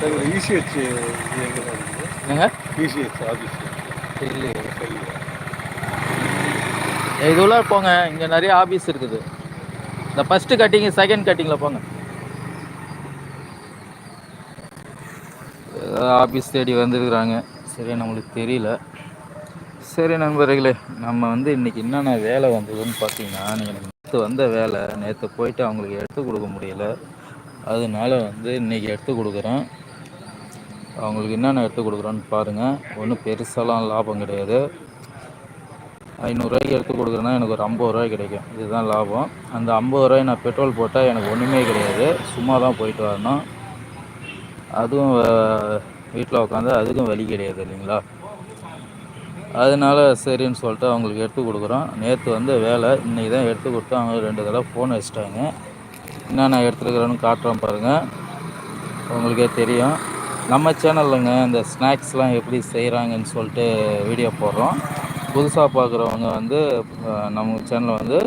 Sir ECH எங்கே என்னங்க ECH office இல்லையே இதுக்குள்ள போங்க. இங்கே நிறைய ஆஃபீஸ் இருக்குது. இந்த ஃபஸ்ட்டு கட்டிங் செகண்ட் கட்டிங்கில் போங்க. ஆஃபீஸ் தேடி வந்துருக்குறாங்க. சரி நம்மளுக்கு தெரியல. சரி நண்பர்களே நம்ம வந்து இன்றைக்கி என்னென்ன வேலை வந்ததுன்னு பார்த்தீங்கன்னா நீங்கள் நேற்று வந்த வேலை நேற்று போயிட்டு அவங்களுக்கு எடுத்து கொடுக்க முடியல. அதனால வந்து இன்றைக்கி எடுத்து கொடுக்குறேன். அவங்களுக்கு என்னென்ன எடுத்து கொடுக்குறோன்னு பாருங்கள் ஒன்றும் பெருசாலாம் லாபம் கிடையாது. ஐநூறுரூவாய்க்கு எடுத்து கொடுக்குறேன்னா எனக்கு ஒரு ஐம்பது ரூபாய் கிடைக்கும். இதுதான் லாபம். அந்த ஐம்பது ரூபாய் நான் பெட்ரோல் போட்டால் எனக்கு ஒன்றுமே கிடையாது. சும்மா தான் போயிட்டு வரணும். அதுவும் வீட்டில் உட்காந்து அதுக்கும் வழி கிடையாது இல்லைங்களா? அதனால சரின்னு சொல்லிட்டு அவங்களுக்கு எடுத்து கொடுக்குறோம். நேற்று வந்து வேலை இன்றைக்கி தான் எடுத்து கொடுத்து அவங்க ரெண்டு தடவை ஃபோன் வச்சுட்டாங்க. என்னென்ன எடுத்துருக்குறேன்னு காட்டுறோம் பாருங்கள் உங்களுக்கே தெரியும். நம்ம சேனல்லைங்க இந்த ஸ்நாக்ஸ்லாம் எப்படி செய்கிறாங்கன்னு சொல்லிட்டு வீடியோ போடுறோம். புதுசாக பார்க்குறவங்க வந்து நம்ம சேனலை வந்து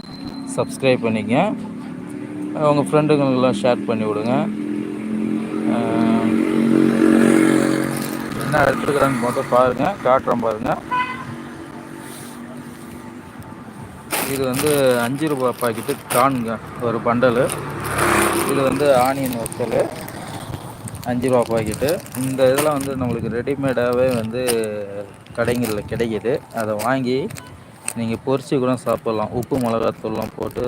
சப்ஸ்கிரைப் பண்ணிக்கங்க. உங்கள் ஃப்ரெண்டுங்களுக்கெல்லாம் ஷேர் பண்ணி விடுங்க. என்ன எடுத்துருக்குறான்னு மொத்தம் பாருங்கள் காட்டுறோம் பாருங்கள் இது வந்து அஞ்சு ரூபாய் பாக்கெட்டு கான்ங்க ஒரு பண்டலு இது வந்து ஆனியன் வச்சல் அஞ்சு ரூபா பாக்கெட்டு இந்த இதெல்லாம் வந்து நம்மளுக்கு ரெடிமேடாகவே வந்து கடைங்களில் கிடைக்கிது. அதை வாங்கி நீங்கள் பொரிச்சு கூட சாப்பிட்லாம். உப்பு மிளகாத்தூள்லாம் போட்டு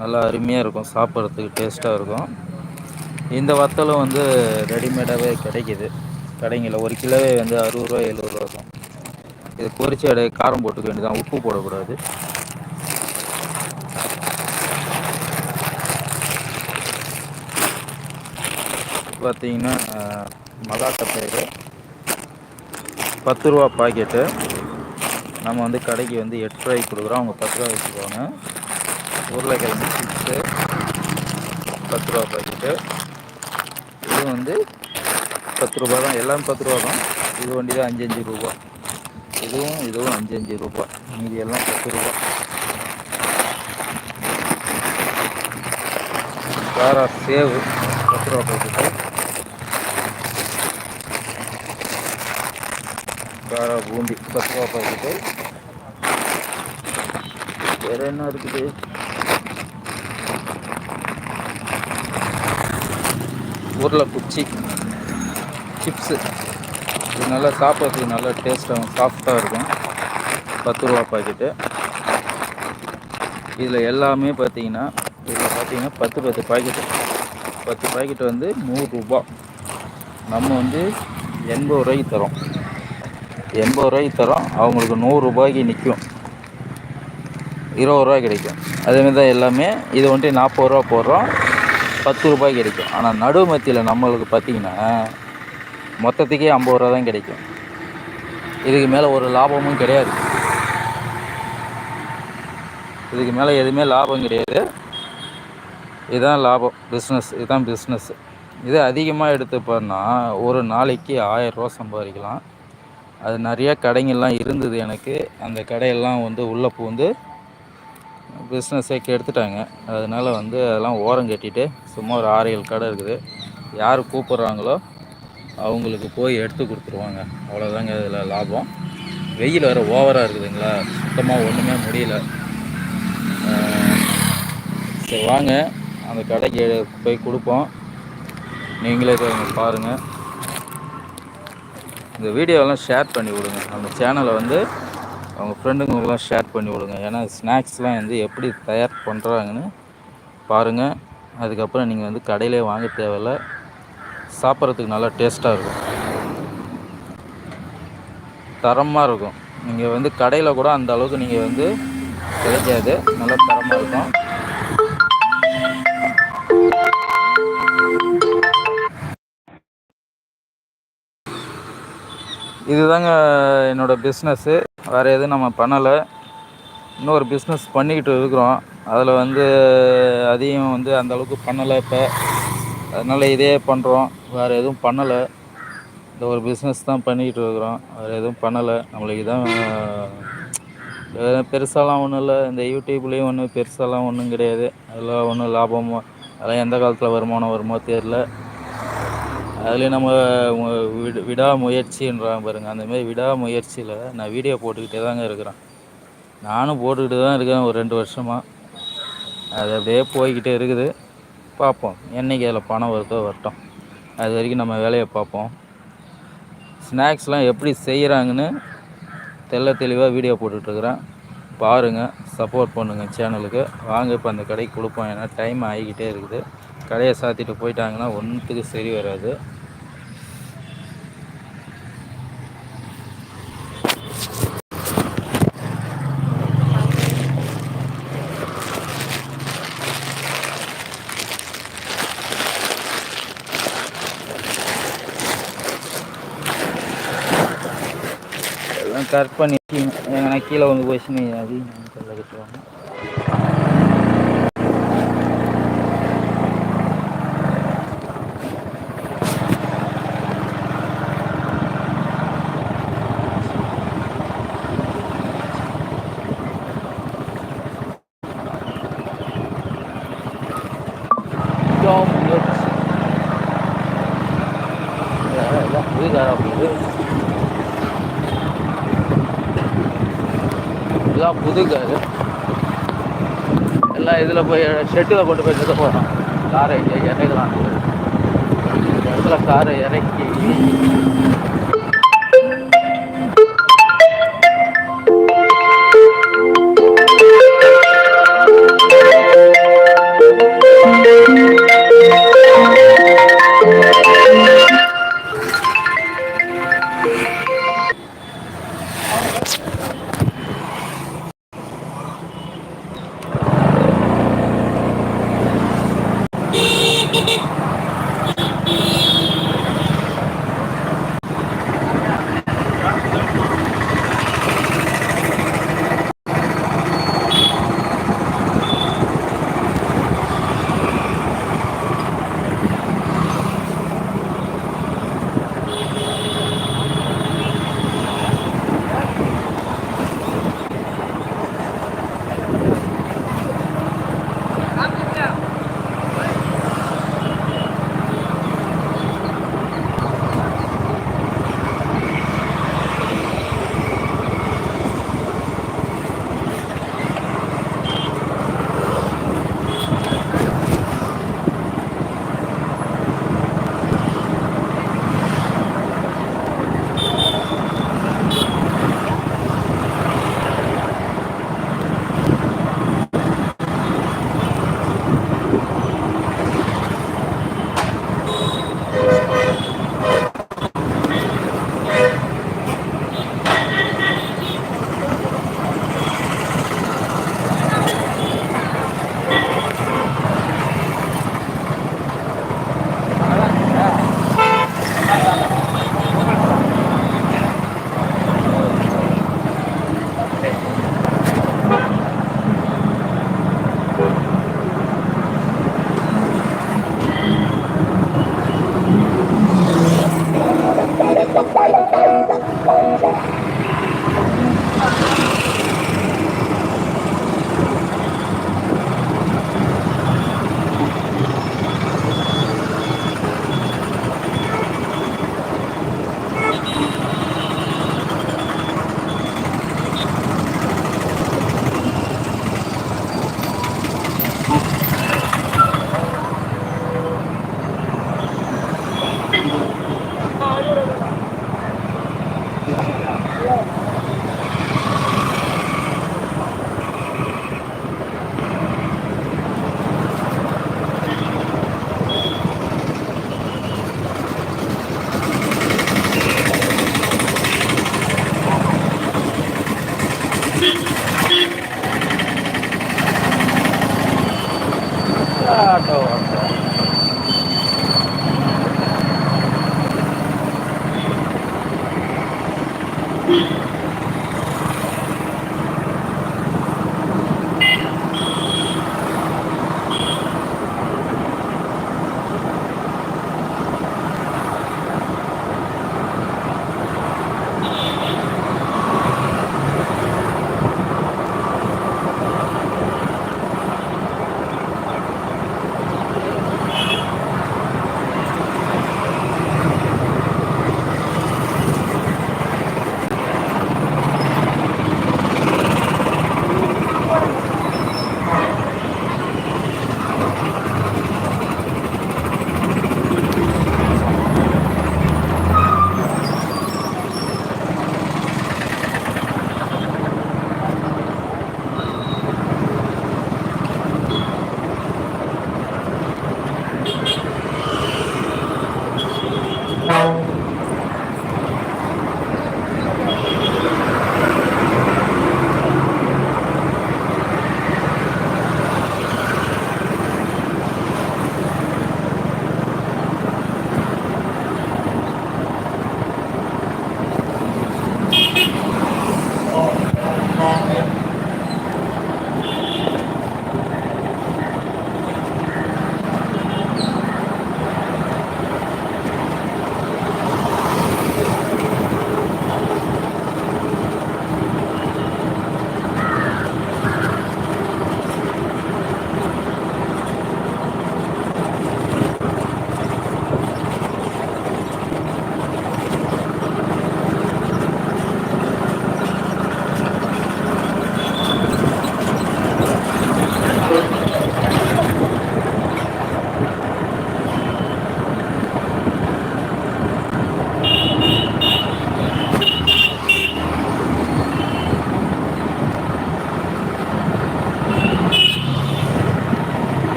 நல்லா அருமையாக இருக்கும். சாப்பிட்றதுக்கு டேஸ்ட்டாக இருக்கும். இந்த வத்தலும் வந்து ரெடிமேடாகவே கிடைக்கிது. கடைங்களில் ஒரு கிலோவே வந்து அறுபது ரூபா எழுபது ரூபா இருக்கும். இது பொரிச்சு அடைய காரம் போட்டுக்க வேண்டியதான் உப்பு போடக்கூடாது. பார்த்தீங்கன்னா மகாட்டப்பயிறு பத்து ரூபா பாக்கெட்டு. நம்ம வந்து கடைக்கு வந்து எட்டு ரூபாய்க்கு கொடுக்குறோம். அவங்க பத்து ரூபா வச்சுக்குவாங்க. உருளைக்கிழங்கு சிப்ஸு. பத்து ரூபா பாக்கெட்டு. இது வந்து பத்து ரூபா தான். எல்லாம் பத்து ரூபா தான். இது வண்டி தான் அஞ்சு அஞ்சு ரூபா. இதுவும் இதுவும் அஞ்சு அஞ்சு ரூபா. மீதி எல்லாம் பத்து ரூபா. காரா சேவு பத்து ரூபா பாக்கெட்டு காரா பூந்தி பத்து ரூபா பாக்கெட்டு வேற என்ன இருக்குது? உருளைக்குச்சி சிப்ஸு இது நல்லா சாப்பிட்றதுக்கு நல்லா டேஸ்ட்டாகவும் சாஃப்டாக இருக்கும். பத்து ரூபா பாக்கெட்டு இதில் எல்லாமே பார்த்தீங்கன்னா இதில் பார்த்தீங்கன்னா பத்து பத்து பாக்கெட்டு பத்து பாக்கெட்டு வந்து நூறுரூபா நம்ம வந்து எண்பது ரூபாய்க்கு தரோம். எண்பது ரூபாய்க்கு தரோம். அவங்களுக்கு நூறுரூபாய்க்கு நிற்கும் இருபது ரூபாய் கிடைக்கும். அதேமாதிரி தான் எல்லாமே இது வந்துட்டு நாற்பது ரூபா போடுறோம். பத்து ரூபாய் கிடைக்கும். ஆனால் நடுமத்தியில் நம்மளுக்கு பார்த்தீங்கன்னா மொத்தத்துக்கே ஐம்பது ரூபா தான் கிடைக்கும். இதுக்கு மேலே ஒரு லாபமும் கிடையாது. இதுக்கு மேலே எதுவுமே லாபம் கிடையாது. இதுதான் லாபம். பிஸ்னஸ் இதுதான் பிஸ்னஸ் இது அதிகமாக எடுத்துப்போன்னா ஒரு நாளைக்கு ஆயரூவா சம்பாதிக்கலாம். அது நிறையா கடைங்கள்லாம் இருந்தது எனக்கு. அந்த கடையெல்லாம் வந்து உள்ளே பூந்து பிஸ்னஸே கெடுத்துட்டாங்க அதனால் வந்து அதெல்லாம் ஓரம் கட்டிட்டு சும்மா ஒரு ஆறு ஏழு கடை இருக்குது. யார் கூப்பிட்றாங்களோ அவங்களுக்கு போய் எடுத்து கொடுத்துருவாங்க. அவ்வளோதாங்க இதில் லாபம். வெயில் வேறு ஓவராக இருக்குதுங்களா? சுத்தமாக ஒன்றுமே முடியல. சரி வாங்க. அந்த கடைக்கு போய் கொடுப்போம். நீங்களே கொஞ்சம் பாருங்கள் இந்த வீடியோவெல்லாம் ஷேர் பண்ணி விடுங்க. நம்ம சேனலை வந்து அவங்க ஃப்ரெண்டுங்களுக்கெல்லாம் ஷேர் பண்ணி விடுங்க. ஏன்னா ஸ்நாக்ஸ்லாம் வந்து எப்படி தயார் பண்ணுறாங்கன்னு பாருங்கள் அதுக்கப்புறம் நீங்கள் வந்து கடையிலே வாங்க தேவையில்ல. சாப்பிட்றதுக்கு நல்லா டேஸ்ட்டாக இருக்கும். தரமாக இருக்கும். நீங்கள் வந்து கடையில் கூட அந்த அளவுக்கு நீங்கள் வந்து கிடைக்காது. நல்லா தரமாக இருக்கும். இதுதாங்க என்னோடய பிஸ்னஸ்ஸு வேறு எதுவும் நம்ம பண்ணலை. இன்னொரு பிஸ்னஸ் பண்ணிக்கிட்டு இருக்கிறோம். அதில் வந்து அதையும் வந்து அந்த அளவுக்கு பண்ணலை இப்போ. அதனால் இதே பண்ணுறோம் வேறு எதுவும் பண்ணலை. இந்த ஒரு பிஸ்னஸ் தான் பண்ணிக்கிட்டு இருக்கிறோம். வேறு எதுவும் பண்ணலை. நம்மளுக்கு தான் பெருசாலாம் ஒன்றும் இல்லை. இந்த யூடியூப்லேயும் ஒன்றும் பெருசாலாம் ஒன்றும் கிடையாது. அதெல்லாம் ஒன்றும் லாபமோ அதெல்லாம் எந்த காலத்தில் வருமானம் வருமோ தெரில அதுலேயும் நம்ம மு- விடாமுயற்சின்றாங்க பாருங்கள் அந்தமாரி விடாமுயற்சியில் நான் வீடியோ போட்டுக்கிட்டே தாங்க இருக்கிறேன். நானும் போட்டுக்கிட்டு தான் இருக்கேன் ஒரு ரெண்டு வருஷமாக அது அப்படியே போய்கிட்டே இருக்குது. பார்ப்போம். என்னைக்கு அதில் பணம் வருதோ வரட்டும். அது வரைக்கும் நம்ம வேலையை பார்ப்போம். ஸ்நாக்ஸ்லாம் எப்படி செய்கிறாங்கன்னு தெள்ள தெளிவாக வீடியோ போட்டுட்ருக்குறேன் பாருங்கள் சப்போர்ட் பண்ணுங்கள் சேனலுக்கு வாங்க இப்போ அந்த கடைக்கு கொடுப்போம் ஏன்னா டைம் ஆகிக்கிட்டே இருக்குது. கடையை சாத்திட்டு போயிட்டாங்கன்னா ஒன்றுத்துக்கு சரி வராது. எல்லாம் கரெக்ட் பண்ணி எங்கன்னா கீழே வந்து போச்சுன்னு அது கல்ல கட்டுவாங்க Don't look. எல்லாம் புதுக்கார அப்படி இதெல்லாம் புது காரு. எல்லாம் இதில் போய் ஷெட்டில் கொண்டு போய் நிறுத்த போகிறோம் காரை இங்கே இடத்துல காரை இறக்கி Thank you.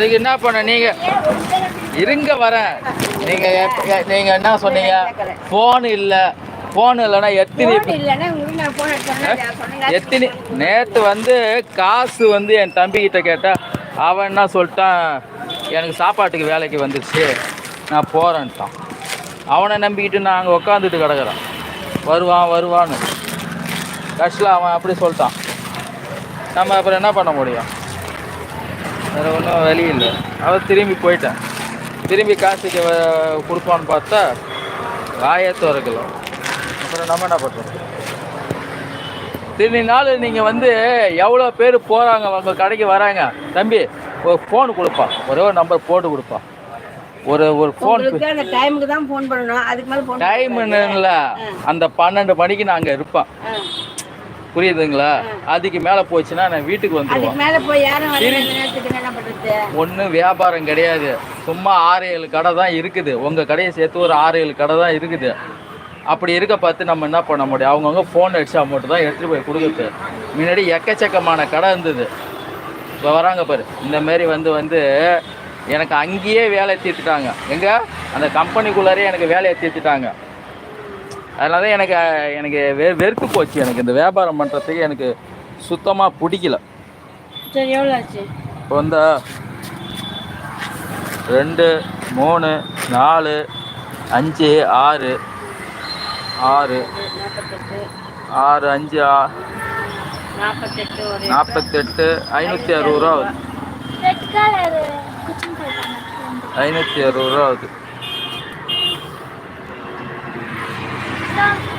அதுக்கு என்ன பண்ண நீங்க? இருங்க வரேன். நீங்க எப்ப- நீங்க என்ன சொன்னீங்க? ஃபோன் இல்ல. ஃபோன் இல்லைன்னா எத்தனை எத்தனை நேற்று வந்து காசு வந்து என் தம்பிக்கிட்ட கேட்டால் அவன் என்ன சொல்லிட்டான் எனக்கு சாப்பாட்டுக்கு வேலைக்கு வந்துருச்சு. நான் போகிறேன்ட்டான் அவனை நம்பிக்கிட்டு நான் அங்கே உட்காந்துட்டு கிடக்குறேன் வருவான் வருவான்னு. கஷ்டில் அவன் அப்படி சொல்லிட்டான். நம்ம அப்புறம் என்ன பண்ண முடியும்? வேறு ஒன்றும் வழி இல்லை அவன் திரும்பி போயிட்டேன். திரும்பி காசுக்கு கொடுப்பான்னு பார்த்தா வாயே திறக்கல. அப்புறம் நம்ம என்ன பண்ணுறது திருநி நாள் நீங்கள் வந்து எவ்வளோ பேர் போகிறாங்க உங்கள் கடைக்கு வராங்க? தம்பி ஒரு ஃபோன் கொடுப்பா. ஒரே ஒரு நம்பர் போட்டு கொடுப்பா. ஒரு ஒரு ஃபோன் டைமுக்கு தான் ஃபோன் பண்ணணும். அதுக்கு மேல ஃபோன் டைம்னுல அந்த பன்னெண்டு மணிக்கு நான் அங்கே இருப்பேன். புரியுதுங்களா? அதுக்கு மேலே போச்சுன்னா நான் வீட்டுக்கு பண்றது? ஒன்றும் வியாபாரம் கிடையாது. சும்மா ஆறு ஏழு கடை தான் இருக்குது. உங்கள் கடையை சேர்த்து ஒரு ஆறு ஏழு கடை தான் இருக்குது. அப்படி இருக்க பார்த்து நம்ம என்ன பண்ண முடியும்? அவங்கவுங்க ஃபோன் அடிச்சா மட்டும் தான் எடுத்துகிட்டு போய் கொடுக்குறது. முன்னாடி எக்கச்சக்கமான கடை இருந்தது. இப்போ வராங்க பாரு. இந்த மாதிரி வந்து வந்து எனக்கு அங்கேயே வேலையை தீர்த்துட்டாங்க. எங்கே? அந்த கம்பெனிக்குள்ளாரே எனக்கு வேலையை தீர்த்துட்டாங்க. அதனால தான் எனக்கு எனக்கு வெ வெறுத்து போச்சு. எனக்கு இந்த வியாபாரம் பண்ணுறதுக்கு எனக்கு சுத்தமாக பிடிக்கல. சரி எவ்வளோ ஆச்சு? இப்போ வந்து ரெண்டு மூணு நாலு அஞ்சு ஆறு ஆறு ஆறு அஞ்சு ஆ- நாற்பத்தெட்டு ஐநூற்றி அறுபது ரூபா ஆகுது. ஐநூற்றி அறுபது ரூபா ஆகுது. 짱!